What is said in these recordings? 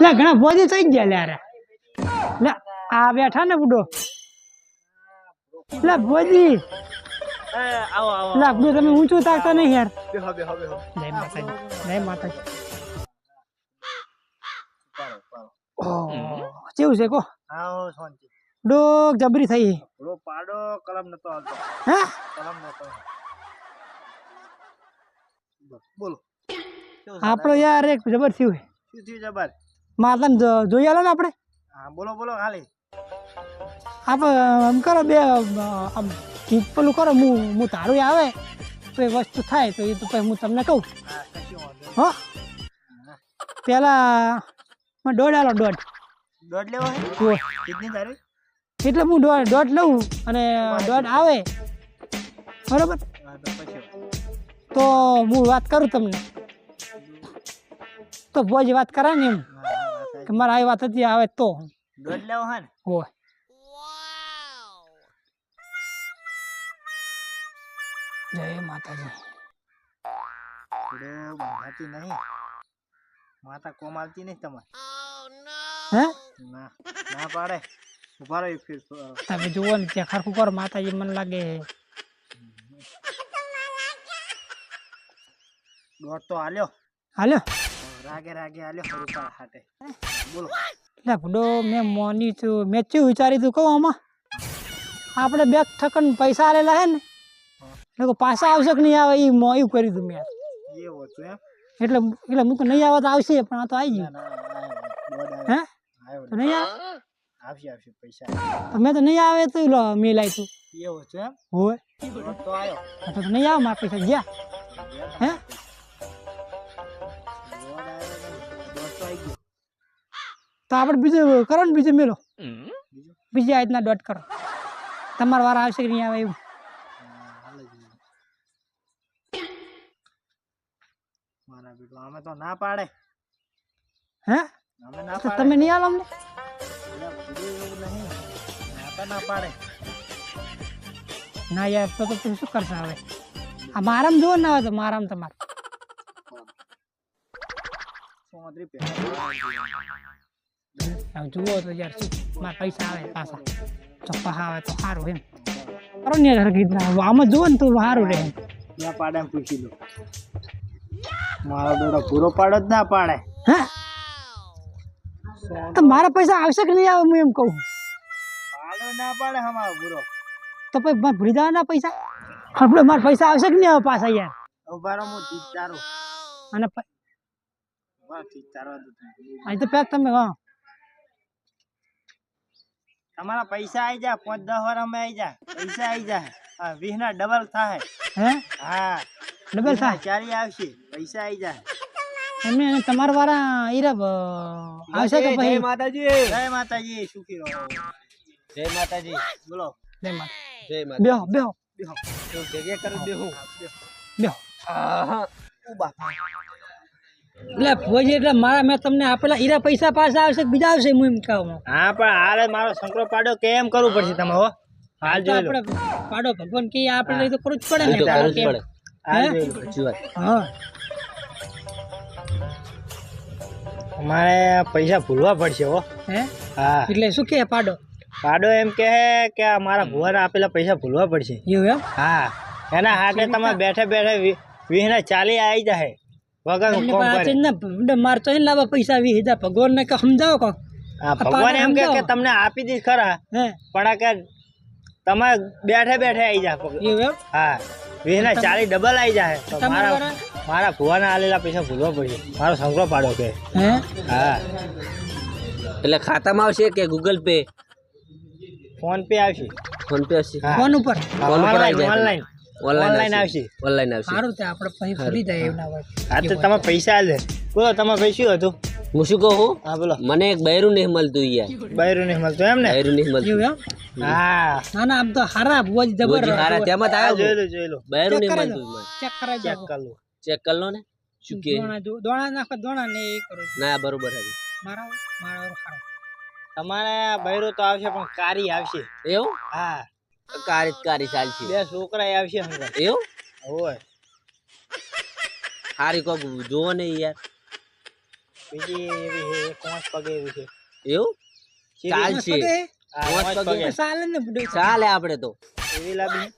લે ઘણા ભોજી થઈ ગયા લે લે આ બેઠા ને બુડો. લે ભોજી. આવો આવો. લે બુડો તમે ઊંચું તાકતા નહીં યાર. બેહો બેહો બેહો જય માતાજી જય માતાજી. કેવું છે કો? આવો શાંતિ. ડોક જબરી થઈ. થોડો પાડો કલમ નતો આવતો હે? કલમ નતો. બોલો. આપણો યાર એક જબર થયું છે. શું થયું જબર? માતાને જોઈ આલો ને આપણે? હા બોલો બોલો ખાલી આપણે આમ કરો બે આમ ઈ પેલું કરો હું હું તારું આવે તો એ વસ્તુ થાય તો એ તો પછી હું તમને કહું. હા મને દોઢ આલો દોઢ. દોઢ લેવો હે? કેટલી તારી એટલે હું દોઢ દોઢ લઉં અને દોઢ આવે. બરાબર? તો હું વાત કરું તમને. તો બોજ વાત કરે ને એમ કે મારે આવી વાત હતી આવે તો. દોઢ લેવો હે ને? હોય. જય માતાજી. નહીં. માતા કોમાલતી નહીં તમારે? હે? ના ના પાડે. ઊભા રહો એક તમે જુઓ ને ત્યાં ખરખું કરો માતાજી મને લાગે. દોઢ તો હાલ્યો. હાલ્યો? રાગે રાગે હાલ્યો રૂપા હાટે. બોલો. ભૂડો મેં મોની છું. મેં શું વિચાર્યું તું કહું આમાં? આપણે બે ઠકન પૈસા આલેલા હે ને લોકો પાછા આવશે કે નહીં આવે એ મો એવું કર્યું તું મેં. એવું એમ? એટલે એટલે તો નહીં આવે તો આવશે પણ આ તો આવી ગયું. હે? તો નહીં આવે? આવશે આવશે પૈસા તો મેં તો નહીં આવે તો લો મેં લાવી તું. એવું છે હોય તો આવ્યો. તો તો નહીં આવે મારા પૈસા ગયા. હે? તો આપણે બીજું કરો ને બીજું મેળો બીજી આ રીતના દોટ કરો. તમારા વાર આવશે કે નહીં આવે એવું. મારા બેટો અમે તો ના પાડે. હે? અમે ના પાડે. તમે નહીં આલો અમને? ના પાડે. ના યાર તો તો શું કરશે હવે? આ મારામ જુઓ ને આવે તો મારામ તમારે. જુઓ તો યાર શું મારા પૈસા આવે પાછા ચોખ્ખા આવે તો સારું એમ કરો ને યાર રીતના. આમાં જુઓ ને તો સારું રહે. ના પાડે પૂછી લો મારો બેટો પૂરો પાડો જ ના પાડે હા તો મારા પૈસા આવશે કે નહીં આવે હું એમ કહું પાડો ના પાડે અમારો પૂરો તો પછી મારે ભૂલી જવાના પૈસા આપણે મારા પૈસા આવશે કે નહીં આવે પાછા યાર ઊભા રહો હું તીજ ચારું અને. અહીં તો પેક તમે હા તમારા પૈસા આવી જાય પાંચ દસ વાર અમે આવી જાય પૈસા આવી જાય હા વીસ ના ડબલ થાય. હે? હા. ડબલ થાય? ચારી આવશે. પૈસા આવી જાય તમે અને તમારા વાળા ઈરબ આવશે કે પછી. માતાજી. જય માતાજી. સુખી રહો જય માતાજી. બોલો. જય માતા જય બેહો બેહો. બેહો. જગ્યા કરી બેહો બેહો. આહા. ઊભા. એટલે ફોજી એટલે મારા મેં તમને આપેલા ઈરા પૈસા પાછા આવશે બીજા આવશે હું એમ કહું હા પણ હાલ મારો સંકળો પાડો કેમ કરવું પડશે તમે હો? હાલ જો આપણે પાડો ભગવાન કે આપણે તો કરવું જ પડે ને. કરવું જ પડે. હાલ હે? જોઈ લો. હા. અમારે પૈસા ભૂલવા પડશે હો. હે? હા. એટલે શું કે પાડો? પાડો એમ કહે કે મારા ભુવાને આપેલા પૈસા ભૂલવા પડશે. એવું એમ? હા. એના હાથે તમે બેઠે બેઠે વી- વીસના ચાલી આવી જાય વગર ના ભ- મારે તો એને લાવવા પૈસા વીસ હજાર ભગવાન ને કે સમજાવો કો ભગવાન એમ કે કે તમને આપી દીધ ખરા પણ આ કે તમે બેઠે બેઠે આવી જા હા વીસ એમ? હા વીસના ચાલી ડબલ આવી જાય તમારા મારા? મારા ભુવાને આલેલા પૈસા ભૂલવા પડશે. મારો સંકળો પાડો કે. હા? એટલે ખાતામાં આવશે કે ગૂગલ પે ફોન પે આવશે. ફોન પે આવશે. ફોન ઉપર? ફોન ઉપર ઓનલાઈન ઓનલાઈન આવશે. ઓનલાઈન આવશે. સારું તે આપણે પછી ભૂલી જાય એવું ના હા તો તમે પૈસા આલે બોલો તમારે ભાઈ શું હતું? હું શું કહું? હા બોલો. મને એક બૈરું નહીં મળતું યાર. બૈરું નહીં મળતું એમ ને? બૈરું નહીં મળતું. હા. ના ના આમ તો હારા ભુજ જબર હારા. તેમાં આવ્યો જોઈ લો જોઈ લો. બૈરું નહીં મળતું ચેક કરાવી ચેક કર લો. ચેક કરી લો ને. શું કે? દોણા જો દોણા નાખો દોણા ને એ કરો. ના બરોબર હતી મારા મારા વાળો ખારો તમારે બૈરું તો આવશે પણ કારી આવશે. એવું? હા. કારી કારી ચાલશે બે છોકરા આવશે. એવું? હોય. હારી કોક જોવો ને યાર. બીજી એવી છે કોસ પગે એવી છે. એવું? ચાલશે પાંચ પગે. ચાલે ને ચાલે આપણે તો. એવી લાગી.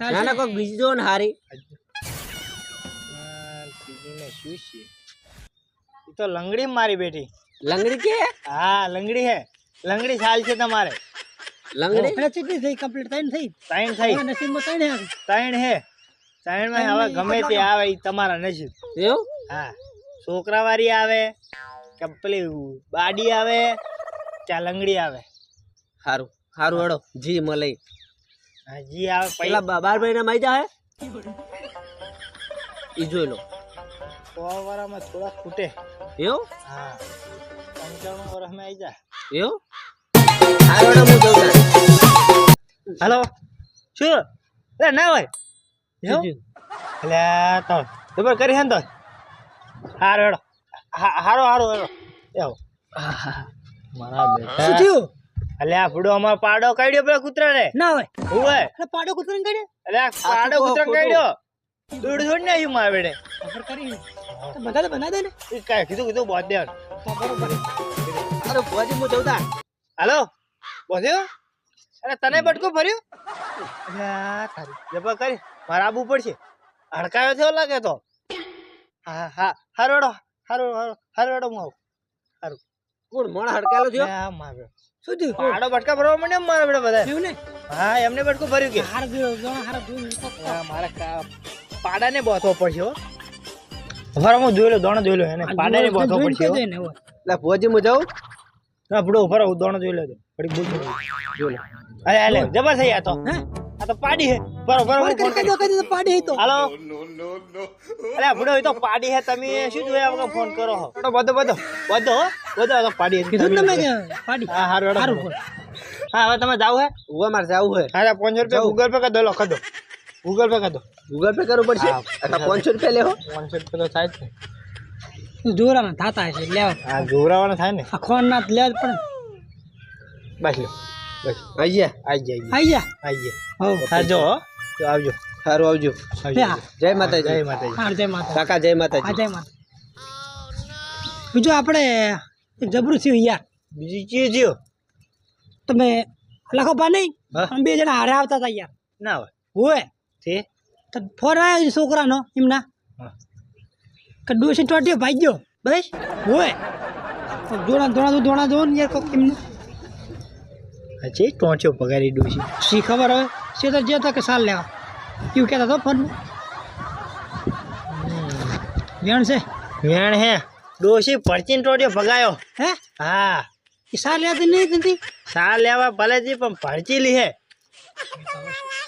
ના ના કોક બીજી જો ને હારી. બીજી ને શું છે? એ તો લંગડી મારી બેઠી. લંગડી કે હા લંગડી હે લંગડી ચાલ છે તમારે. લંગડી? આપણે ચીટી થઈ કમ્પ્લીટ થઈને થઈ. ત્રણ થઈ. નસીબમાં ત્રણ હે ત્રણ હે. ત્રણમાં હવે ગમે તે આવે એ તમારા નસીબ. એવું? હા. છોકરાવાળી આવે કે પેલી બાડી આવે કે લંગડી આવે. સારું સારું હેડો જી મળે હા, જી આવે પહેલા બા- બાર મહિના માં જાય ઈ જોઈ લો. સો વાળામાં થોડા ખૂટે. એવું? હા. પંચાણું વર્ષમાં આવી જાય એવું? સારું. હલો. શું? એટલે ના હોય? એટલે તો જબર કરી હે ને તો? હારો હેડો. હારો હારો હેડો. એવો. મારા શું થયું? અલે આ ફૂડો અમાર પાડો કાઢ્યો પેલા કૂતરા ને ના હોય હોય? અલે પાડો કૂતરાને કાઢે એટલે આ પાડો કહો, કૂતરા કાઢ્યો. દૂડ છોડ ને આવ્યું મારા બેડે ખબર કરી તો બધા તો બનાવી દે ને. એ કાંઈ કીધું કીધું બોધ દે બરોબર અરે બોજી હું જઉં હાલો? બોધ્યો? અરે તને બટકું ભર્યું? અરે આ તારી જબર કરી. મારે આબુ પડશે હડકાયો થયો લાગે તો. હા હા. હરોડો હરોડો હારો હારો હું આવું. હારું. કોણ મોણ હડકાયેલો થયો? આ મારે શું થયું? આડો બટકા ભરવા મને મારા બેટા બધા? એવું ને? હા એમને બટકું ભર્યું કે. હાર ગયો હાર હા, મારે પાડાને બોથો પડશે હો ઊભા હું જોઈ લો દોણો જોઈ લો એને. પાડાને બોથો પડશે હો. એટલે ભોજી હું જાઉં ના ભડો ઊભા રહો દોણો જોઈ લેજો. પડી ભૂલ જોઈ લો. અરે અરે જબર થઈ આ તો. હે? આ તો પાડી હે. બરો બરો કરી કરી. કઈ દો પાડી તો. હાલો. અરે બડો એ તો પાડી હે તમે. શું જોયા વગર ફોન કરો હો? બધો બધો બધો. બધો હો? બધો તો પાડી હે. કીધું તમે કે પાડી. હા હારું હારું હા હવે તમે જાવ હે? ઉવા મારે જવું હે. હા પાંચસો રૂપિયા ગૂગલ પે કરી દો લો કરી દો. ગૂગલ પે કરી દો. ગૂગલ પે કરવું પડશે? આ 500 રૂપિયા લેવો પાંચસો રૂપિયા તો થાય જ જોરાના થાતા હશે લેવા હા જોરાવાના થાય ને. આ ખોન ના લેવા પણ. બસ લો બસ આઈ જા આઈ જાય આઈ જા આઈ જાય હો હા જો આવજો સારું આવજો જય માતાજી જય માતાજી જય માતા કાકા જય માતાજી જય માતા બીજું આપણે જબરું થયું યાર બીજું ચીજ થયું તમે લખો પા નહીં બે જણા હારે આવતા હતા યાર ના હોય હોય તે તો ફોન આવ્યો છોકરાનો એમના. કે ડોસી ટોટ્યો ભાઈ ગયો બસ હોય ધોણા ધોણા ધોણા ધોણ યાર કોક એમને અચ્છા ટોંચ્યો પગારી ડોસી શી ખબર હવે? છે તો જે કે સાલ લેવા. એવું કહેતા તો ફોન વેણ છે? વેણ હે. ડોસી પરચીન ટોટ્યો ભગાયો. હે? હા. એ સાલ લેતી નહીં નથી સા લેવા ભલે જી પણ પરચી લી હે.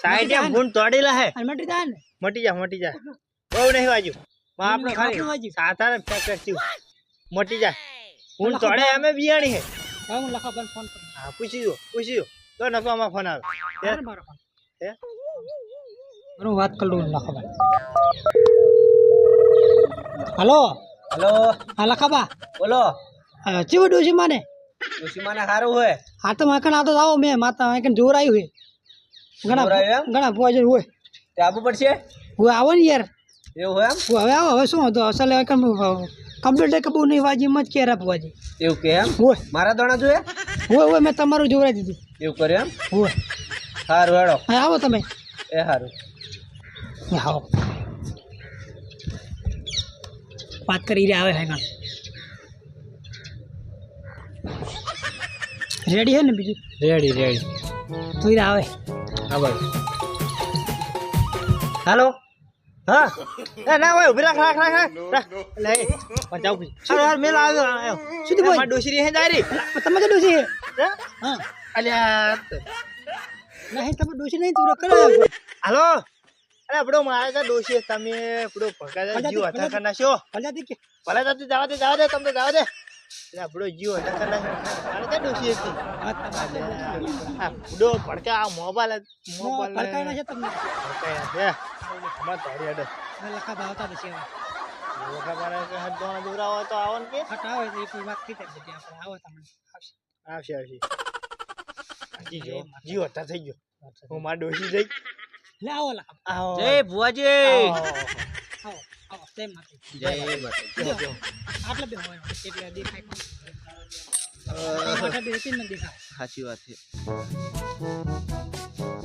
સાઈડે ભૂંડ તોડેલા હે. મટી જા ને. મટી જા મટી જા. બહુ નહીં વાજુ આપણે આપણું ખાલી સાધારણ ફેંક થયું મટી જા. ભૂંડ તોડે અમે બિયાણી હે. હું ફોન કરું હા પૂછી જો પૂછી જો તો નકો આમાં ફોન આવે હે? મારો ફોન હે હું વાત કરી લઉં લખો હલો હલો હા લખાબા બોલો ચીવું ડોસી માને દુશ્મને સારું હોય હા તો માકણ આ તો આવો મેં માતા માકણ જોર આવ્યું હોય ઘણા? ઘણા પોઈઝન હોય તે આવવું પડશે હું આવો ને યાર એવું એમ? હવે આવો હવે શું હતું? અસલ કમ્પ્યુટર કે બહુ નહીં વાજી મત કેર આપવાજી એવું કે એમ? હોય. મારા દોણા જોઈએ? હોય હોય મેં તમારું જોવરાઈ દીધું. એવું કર્યું એમ? હોય. સારું હેડો. હા આવો તમે. એ સારું આવો. વાત કરી રહ્યા આવે હે ગણ રેડી હે ને બીજું? રેડી રેડી તું આવે હા ભાઈ હાલો. હા એ ના હોય ઊભી રાખ રાખ રાખ રાખ લે પણ જાવ પછી હાલો હાલ મેલ આવ્યો આવ્યો શું થયું ભાઈ? મારી ડોસરી હે જારી પણ તમે તો ડોસી હે હે? હા અલ્યા નહીં તમે ડોસી નહીં તું રખ હાલો અરે આપણો મારે તો ડોસી તમે આપણો ભગા જીવ હતા કરના નાખ્યો ભલે કે ભલે તો જવા દે જવા દે તમને જવા દે આપણો જીવ તો આવો ને કે હટ આવે તો એ વાત થઈ ગયો હું માર જય ભુવાજી. આવો આવો, જય માતાજી. જય માતાજી. જો, આટલા બે હોય એટલે દેખાય કોણ. આટલા બે એટલે જ ન દેખાય. સાચી વાત છે.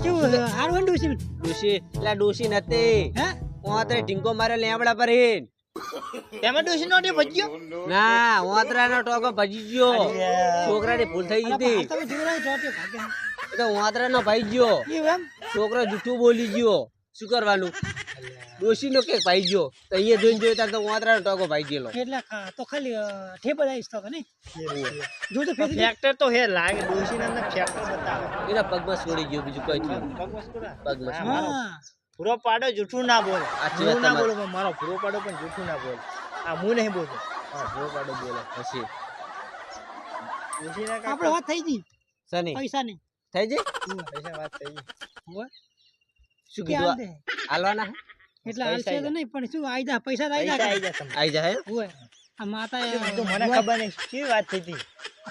કેવું હારું હંડું છે એટલે ડોશી નથી. હે? ઢીંકો માર્યો લેમડા પર હીન. એમાં ડોશી નો ભજ્યો? ના હું અત્યારે ટોકો ભજી ગયો છોકરાની ભૂલ થઈ ગઈ તમે જોટે તો હું અત્યારે ભાઈ ગયો. છોકરો જૂઠું બોલી ગયો. શું કરવાનું? ડોશી નો કે ભાઈ ગયો. તો અહીંયા જોઈને જોઈ ત્યારે તો હું નો ટકો ભાઈ ગયેલો. કેટલા ખા- તો ખાલી ઠેબલ આવીશ તો ને જો તો ફેક્ટર તો હે લાગે ડોશી ના અંદર ફેક્ટર બતાવે. એના પગમાં છોડી ગયો બીજું કઈ થયું પગમાં પગમાં ભૂરો પાડો જૂઠું ના બોલે. જૂઠું વાત ના બોલો મારો પૂરો પાડો પણ જૂઠું ના બોલે. આ હું નહીં બોલતો હા ભૂરો પાડો બોલે. પછી? આપણે વાત થઈ ગઈ. સની પૈસા ની થઈ જાય પૈસા વાત થઈ ગઈ. શું કે કીધું હાલવાના? એટલે હાલશે તો નહીં? પણ શું આઈ જા પૈસા તો આઈ જા આઈ જા હોય આ માતા તો મને ખબર નહીં શું વાત થઈ હતી?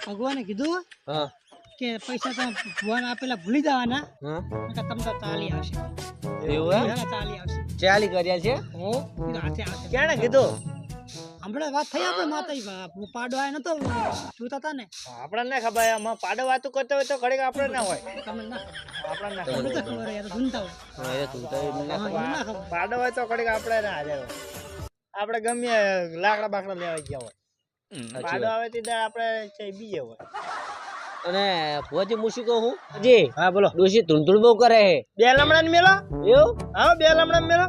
ભગવાને કીધું હા કે પૈસા તો ભગવાન આપેલા ભૂલી જવાના. હા. તમને તો ચાલી આવશે. એવું ચાલી આવશે. ચાલી કર્યા છે? હું હાથે આવશે ક્યારે કીધું? હમણાં વાત થઈ આપણે માતાજી બાપ. પાડો આય નતો જોતા તા ને. આપણને ના ખબર આમાં પાડો વાતો કરતો હોય તો ઘડીક આપણે ના હોય. તમને ના આપણને ના ખબર તો ખબર. યાર ધૂનતા હોય. એ તો એમને ના ખબર. પાડો હોય તો ઘડીક આપણે ના હાજર આપણે ગમે લાકડા બાકડા લેવા ગયા હોય. પાડો આવે તે દાડે આપણે છે બીજે હોય. અને ફોજી હું કહું હું? જી હા બોલો. ડોશી ધૂળધૂળ બહુ કરે હે બે લમણા ને મેલો? એવું? હા બે લમણા મેલો.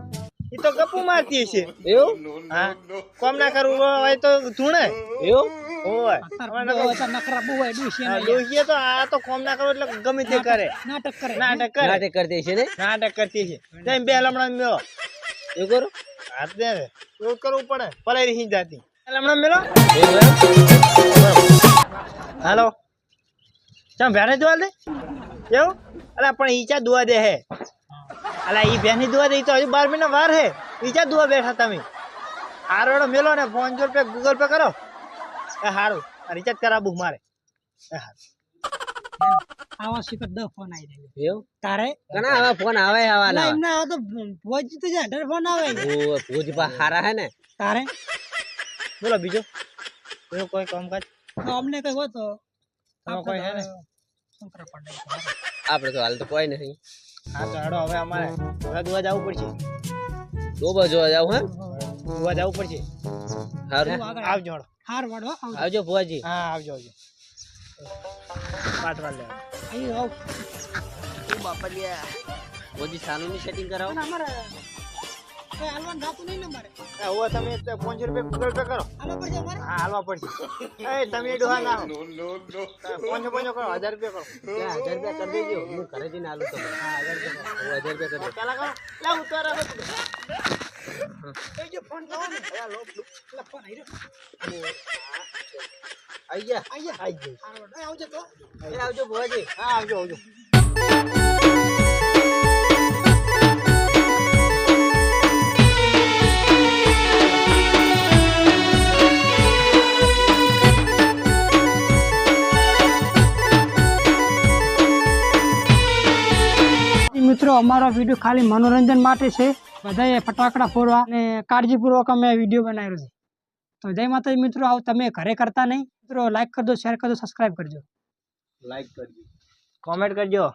એ તો ગપ્પુ મારતી છે. એવું? હા? કોમ ના કરવું હોય તો ધૂણે. એવું? હોય. અત્યારે બહુ અત્યારે નખરા બહુ હોય ડૂસી હા, એના ડોશીએ તો આ તો કોમ ના કરવું એટલે ગમે તે કરે. નાટક કરે. નાટક કરે. નાટક કરતી છે ને? નાટક કરતી છે તેમ બે લમણા ને એવું કરો? હાથ દે એવું કરવું પડે. પલાઈ રહી જાતી. લમણા મેલો હાલો. ચમ ભેણે જોવા દે? એવું? અરે પણ ઈચા દુઆ દે હે? અલા એ બેન દુવા દે ઈ તો હજુ બાર મહિના વાર હે. બીજા દુઆ દુવા બેઠા તમે? હારોડો મેલો ને ફોન જો પે ગૂગલ પે કરો. એ હારું આ રિચાર્જ કરાવવું મારે. એ હારું. આવા શીખર દસ ફોન આવી રહ્યો. એવું? તારે? ઘણા આવા ફોન આવે ના આવવાના એમને આ તો ભોજ તો જાય અઢાર ફોન આવે ઓ ભોજ પા હારા હે ને. તારે? બોલો બીજો? બીજો કોઈ કામકાજ? કાજ અમને કઈ હોય તો કોઈ હે ને? શું કરે પડે આપણે તો હાલ તો કોઈ નહીં. હા તો હેડો હવે અમારે હવે દુવા જવું પડશે. ડોબા જોવા જાવ હે? દુવા જવું પડશે. હારું. આવજો હેડો હાર વાડો આવજો. ભુવાજી. હા આવજો આવજો. પાટવા અહીં આવ. ભુવાજી સાનુની સેટિંગ કરાવો. અમારે કઈ હાલવાનું થતું નહીં ને અમારે. હવે તમે પાંચસો રૂપિયા ગૂગલ પે કરો. હાલો પછી અમારે? હા હાલવા પડશે. એ તમે ડોહા ના પાંચસો પાંચસો કરો હજાર રૂપિયા કરો. હજાર રૂપિયા કરી દેજો. હું ઘરે જઈને આલું તમને હા હજાર રૂપિયા હું હજાર રૂપિયા કરી પેલા કરો. લે ઉતાર. એ જો ફોન કરો ને. એટલે ફોન આવી રહ્યો આઈ ગયા. આઈ જા આઈ ગયું. આવજો તો. એ આવજો ભુવાજી. હા આવજો આવજો. મિત્રો, અમારો વીડિયો ખાલી મનોરંજન માટે છે. બધાએ ફટાકડા ફોડવા અને કાળજીપૂર્વક અમે વીડિયો બનાવ્યો છે. તો જય માતાજી મિત્રો, આવું તમે ઘરે કરતા નહીં. મિત્રો લાઈક કરજો શેર કરજો સબસ્ક્રાઈબ કરજો. લાઈક કરજો. કોમેન્ટ કરજો.